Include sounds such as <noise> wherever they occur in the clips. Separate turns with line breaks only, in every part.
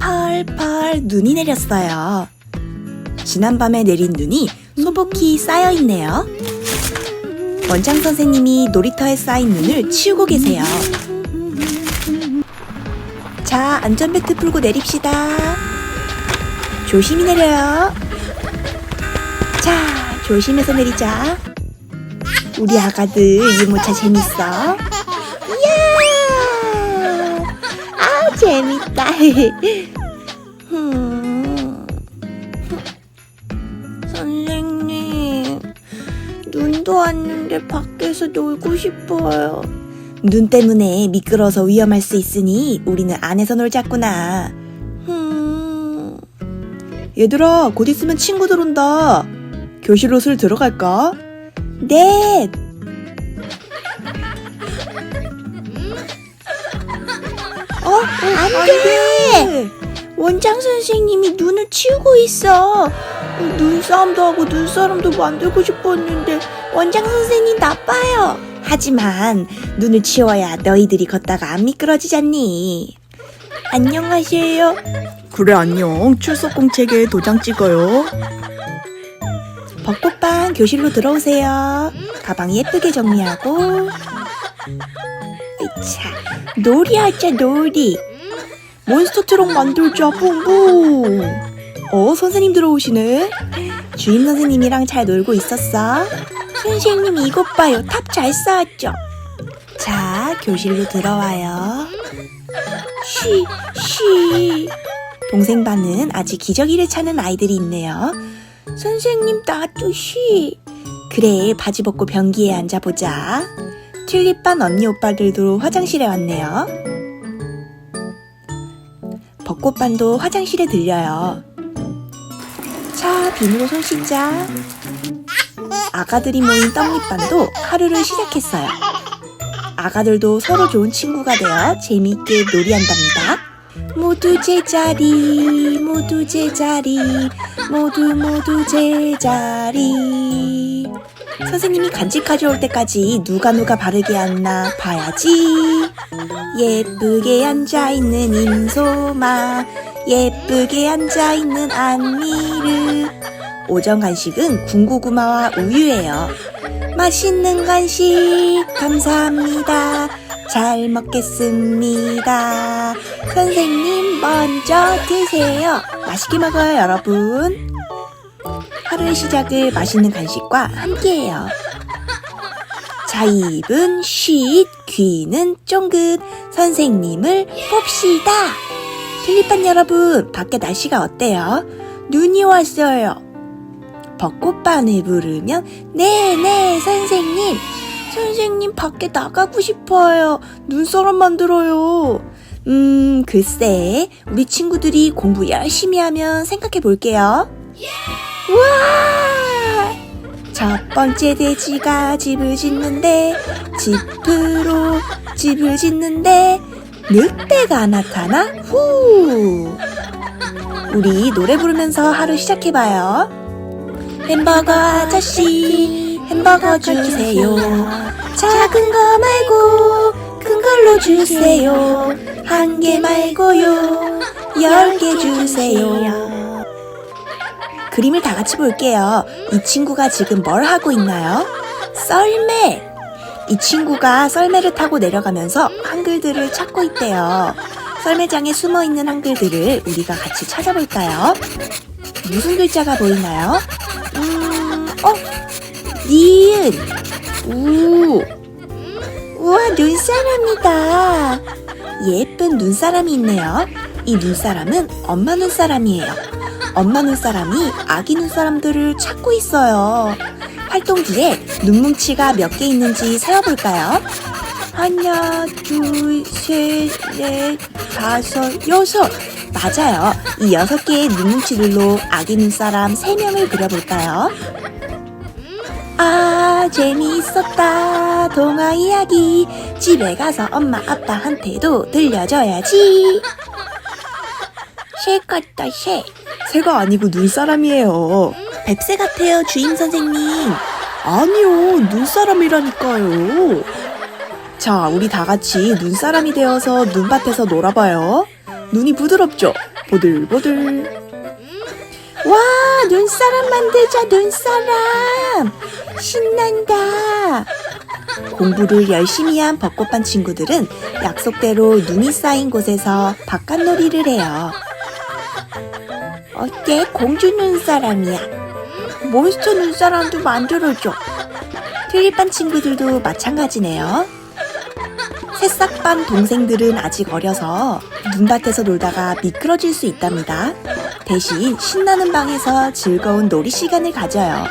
펄펄 눈이 내렸어요. 지난밤에 내린 눈이 소복히 쌓여 있네요. 원장 선생님이 놀이터에 쌓인 눈을 치우고 계세요. 자, 안전벨트 풀고 내립시다. 조심히 내려요. 자, 조심해서 내리자. 우리 아가들 유모차 재밌어? 재밌다. <laughs> 음. 선생님, 눈도 왔는데 밖에서 놀고 싶어요. 눈 때문에 미끄러서 위험할 수 있으니 우리는 안에서 놀자꾸나. 음. 얘들아, 곧 있으면 친구들 온다. 교실 옷을 들어갈까? 네. 안 돼! 원장 선생님이 눈을 치우고 있어. 눈싸움도 하고 눈사람도 만들고 싶었는데 원장 선생님 나빠요. 하지만 눈을 치워야 너희들이 걷다가 안 미끄러지잖니. 안녕하세요.
그래 안녕 출석 공책에 도장 찍어요
벚꽃반 교실로 들어오세요. 가방 예쁘게 정리하고. 자, 놀이하자 놀이. 몬스터 트럭 만들자 뿡뿡. 어 선생님 들어오시네. 주임 선생님이랑 잘 놀고 있었어. 선생님 이것 봐요. 탑 잘 쌓았죠. 자 교실로 들어와요. 쉬 쉬. 동생 반은 아직 기저귀를 차는 아이들이 있네요. 선생님 나도 쉬. 그래 바지 벗고 변기에 앉아보자. 튤립반 언니 오빠들도 화장실에 왔네요. 벚꽃반도 화장실에 들려요. 자 비누로 손 씻자. 아가들이 모인 떡잎반도 하루를 시작했어요. 아가들도 서로 좋은 친구가 되어 재미있게 놀이한답니다. 모두 제자리, 모두 제자리, 모두 모두 제자리. 선생님이 간식 가져올 때까지 누가 누가 바르게 앉나 봐야지. 예쁘게 앉아있는 임소마, 예쁘게 앉아있는 안미르. 오전 간식은 군고구마와 우유예요. 맛있는 간식 감사합니다. 잘 먹겠습니다. 선생님 먼저 드세요. 맛있게 먹어요, 여러분. 하루의 시작을 맛있는 간식과 함께해요. 자, 입은 쉿, 귀는 쫑긋. 선생님을 봅시다. 튤립반 여러분, 밖에 날씨가 어때요? 눈이 왔어요. 벚꽃반을 부르면 네네 선생님 선생님 밖에 나가고 싶어요 눈사람 만들어요 음 글쎄 우리 친구들이 공부 열심히 하면 생각해 볼게요 우 와! 첫 번째 돼지가 집을 짓는데 집으로 집을 짓는데 늑대가 나타나? 후! 우리 노래 부르면서 하루 시작해봐요. 햄버거 아저씨 햄버거 주세요. 작은 거 말고 큰 걸로 주세요. 한 개 말고요. 열 개 주세요 그림을 다 같이 볼게요 이 친구가 지금 뭘 하고 있나요? 썰매 이 친구가 썰매를 타고 내려가면서 한글들을 찾고 있대요 썰매장에 숨어 있는 한글들을 우리가 같이 찾아볼까요? 무슨 글자가 보이나요? 음, 어? 니은, 우. 우와, 눈사람이다. 예쁜 눈사람이 있네요. 이 눈사람은 엄마 눈사람이에요. 엄마 눈사람이 아기 눈사람들을 찾고 있어요. 활동지에 눈뭉치가 몇 개 있는지 세어볼까요? 하나, 둘, 셋, 넷, 다섯, 여섯. 맞아요. 이 여섯 개의 눈뭉치들로 아기 눈사람 세 명을 그려볼까요? 아, 재미있었다. 동화 이야기. 집에 가서 엄마, 아빠한테도 들려줘야지. 새 같다, 새.
새가 아니고 눈사람이에요
뱁새 같아요, 주임 선생님.
아니요 눈사람이라니까요 자 우리 다 같이 눈사람이 되어서 눈밭에서 놀아봐요 눈이 부드럽죠 보들보들.
와, 눈사람 만들자, 눈사람! 신난다! 공부를 열심히 한 벚꽃반 친구들은 약속대로 눈이 쌓인 곳에서 바깥놀이를 해요. 어때? 공주 눈사람이야. 몬스터 눈사람도 만들어줘. 트립반 친구들도 마찬가지네요. 새싹반 동생들은 아직 어려서 눈밭에서 놀다가 미끄러질 수 있답니다. 대신 신나는 방에서 즐거운 놀이 시간을 가져요.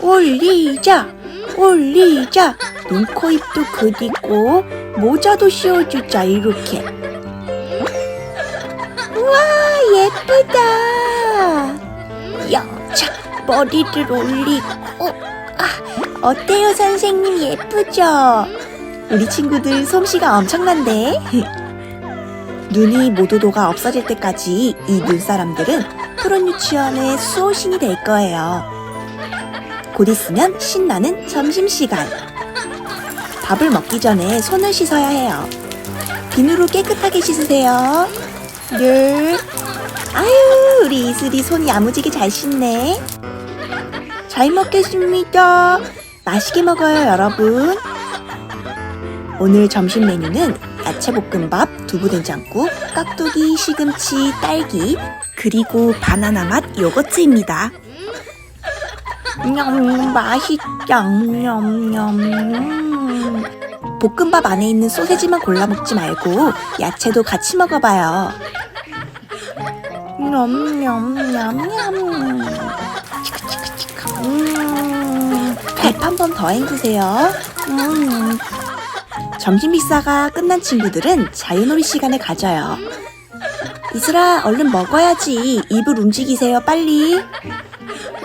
올리자, 올리자. 눈, 코, 입도 그리고 모자도 씌워주자 이렇게. 예쁘다. 영차 머리를 올리고. 아, 어때요 선생님 예쁘죠? 우리 친구들 솜씨가 엄청난데? <laughs> 눈이 모두도가 없어질 때까지 이 눈사람들은 푸른 유치원의 수호신이 될 거예요. 곧 있으면 신나는 점심시간. 밥을 먹기 전에 손을 씻어야 해요. 비누로 깨끗하게 씻으세요. 네. 아유, 우리 이슬이 손 야무지게 잘 씻네. 잘 먹겠습니다. 맛있게 먹어요, 여러분. 오늘 점심 메뉴는 야채볶음밥, 두부된장국, 깍두기, 시금치, 딸기, 그리고 바나나 맛 요거트입니다. 냠, 맛있다. 냠 냠. 볶음밥 안에 있는 소세지만 골라 먹지 말고 야채도 같이 먹어봐요. 냠냠냠냠. 음, 밥한번 더 헹구세요. 음. 점심 식사가 끝난 친구들은 자유놀이 시간을 가져요. 이슬아, 얼른 먹어야지. 입을 움직이세요, 빨리.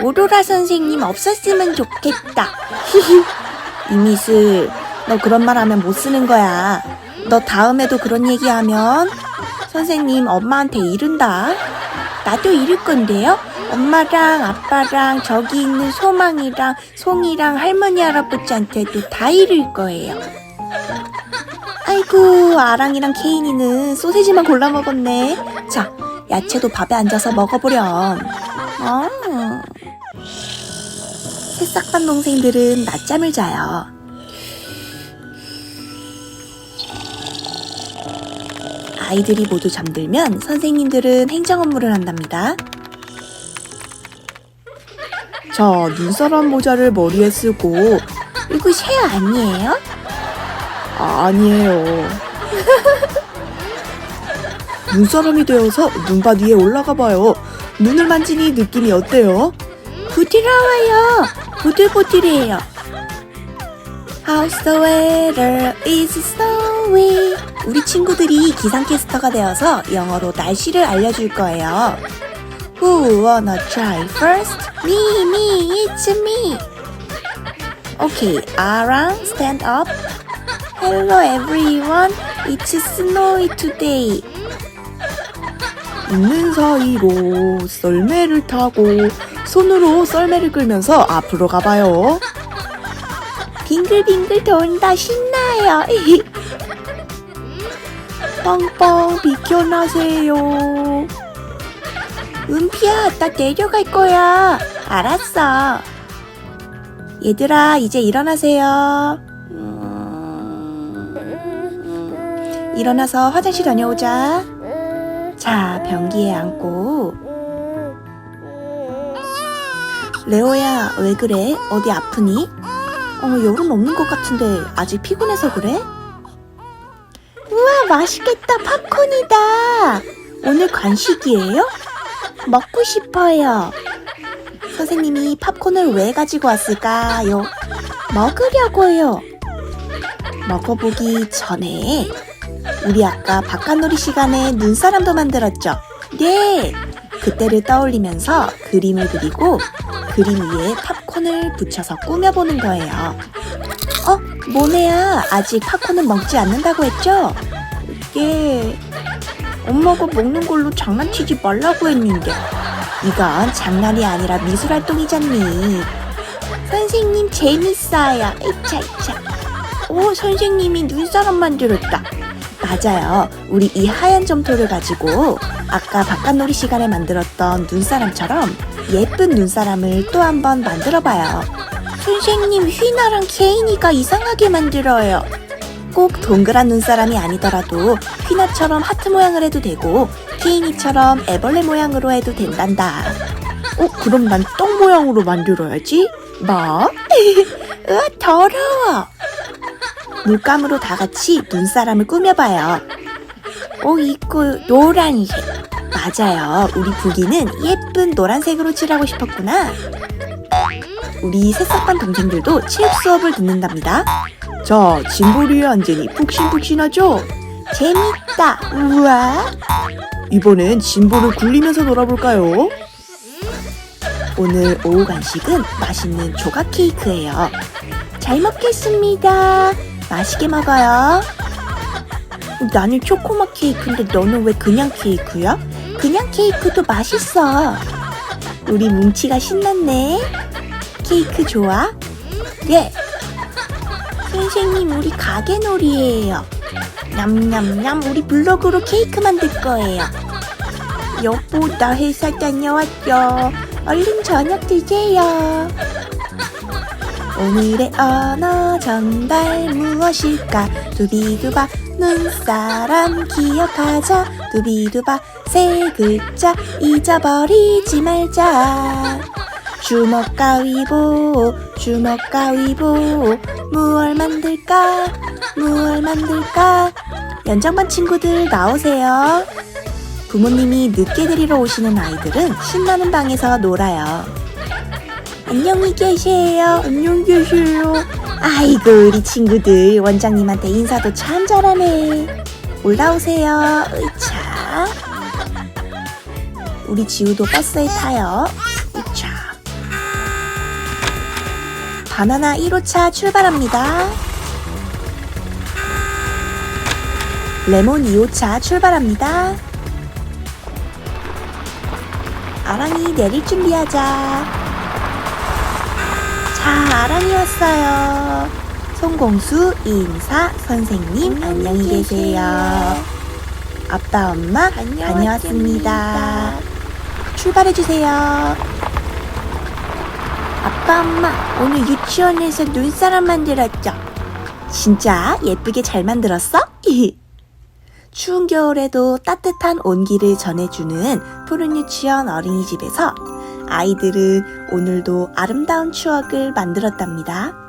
오로라 선생님 없었으면 좋겠다. <laughs> 이미슬, 너 그런 말 하면 못 쓰는 거야. 너 다음에도 그런 얘기하면 선생님 엄마한테 이른다. 나도 이를 건데요. 엄마랑 아빠랑 저기 있는 소망이랑 송이랑 할머니 할아버지한테도 다 이를 거예요. 아이고 아랑이랑 케인이는 소세지만 골라 먹었네. 자 야채도 밥에 앉아서 먹어보렴. 어. 새싹반 동생들은 낮잠을 자요. 아이들이 모두 잠들면 선생님들은 행정 업무를 한답니다.
자, 눈사람 모자를 머리에 쓰고
이거 새 아니에요?
아, 아니에요. <laughs> 눈사람이 되어서 눈밭 위에 올라가 봐요. 눈을 만지니 느낌이 어때요?
부드러워요. 보들보들해요. How's the weather? Is it snowy? 우리 친구들이 기상캐스터가 되어서 영어로 날씨를 알려줄 거예요. Who wanna try first? Me, me, it's me. Okay, Arang, stand up. Hello everyone, it's snowy today.
있는 사이로 썰매를 타고 손으로 썰매를 끌면서 앞으로 가봐요.
빙글빙글 돈다 신나요.
빵빵 비켜나세요.
은피야, 나 내려갈 거야. 알았어. 얘들아, 이제 일어나세요. 음, 일어나서 화장실 다녀오자. 자, 변기에 앉고. 레오야, 왜 그래? 어디 아프니? 어, 열은 없는 것 같은데 아직 피곤해서 그래? 맛있겠다. 팝콘이다. 오늘 간식이에요? 먹고 싶어요. 선생님이 팝콘을 왜 가지고 왔을까요? 먹으려고요. 먹어보기 전에 우리 아까 바깥놀이 시간에 눈사람도 만들었죠? 네! 그때를 떠올리면서 그림을 그리고 그림 위에 팝콘을 붙여서 꾸며보는 거예요. 어? 모네야 아직 팝콘은 먹지 않는다고 했죠? 예. 엄마가 먹는 걸로 장난치지 말라고 했는데 이건 장난이 아니라 미술 활동이잖니 선생님 재밌어요 이차 이차 오 선생님이 눈사람 만들었다 맞아요 우리 이 하얀 점토를 가지고 아까 바깥놀이 시간에 만들었던 눈사람처럼 예쁜 눈사람을 또 한 번 만들어봐요. 선생님, 휘나랑 케인이가 이상하게 만들어요. 꼭 동그란 눈사람이 아니더라도 휘나처럼 하트 모양을 해도 되고 케인이처럼 애벌레 모양으로 해도 된단다.
어, 그럼 난 떡 모양으로 만들어야지.
뭐? <laughs> 으아, 더러워. 물감으로 다 같이 눈사람을 꾸며봐요. 오, 이거 노란색. 맞아요. 우리 부기는 예쁜 노란색으로 칠하고 싶었구나. 우리 새싹반 동생들도 체육 수업을 듣는답니다.
자, 짐보리에 앉으니 푹신푹신하죠?
재밌다. 우와.
이번엔 짐보를 굴리면서 놀아볼까요?
오늘 오후 간식은 맛있는 조각 케이크예요. 잘 먹겠습니다. 맛있게 먹어요. 나는 초코맛 케이크인데 너는 왜 그냥 케이크야? 그냥 케이크도 맛있어. 우리 뭉치가 신났네. 케이크 좋아? 예. 선생님, 우리 가게놀이에요. 냠냠냠, 우리 블로그로 케이크 만들 거예요. 여보, 나 회사 다녀왔죠. 얼른 저녁 드세요. 오늘의 언어 전달 무엇일까? 두비두바 눈사람 기억하자. 두비두바 세 글자 잊어버리지 말자. 주먹 가위보 주먹 가위보 무얼 만들까? 무얼 만들까? 연장반 친구들 나오세요. 부모님이 늦게 데리러 오시는 아이들은 신나는 방에서 놀아요. 안녕히 계세요.
안녕 계세요.
아이고 우리 친구들 원장님한테 인사도 참 잘하네. 올라오세요. 으차. 우리 지우도 버스에 타요. 바나나 1호차 출발합니다. 레몬 2호차 출발합니다. 아랑이 내릴 준비하자. 자, 아랑이 왔어요. 송공수, 인사, 선생님, 안녕히 계세요. 아빠, 엄마, 다녀왔습니다. 출발해 주세요. 아빠, 엄마, 오늘 유치원에서 눈사람 만들었죠? 진짜 예쁘게 잘 만들었어? <laughs> 추운 겨울에도 따뜻한 온기를 전해주는 푸른 유치원 어린이집에서 아이들은 오늘도 아름다운 추억을 만들었답니다.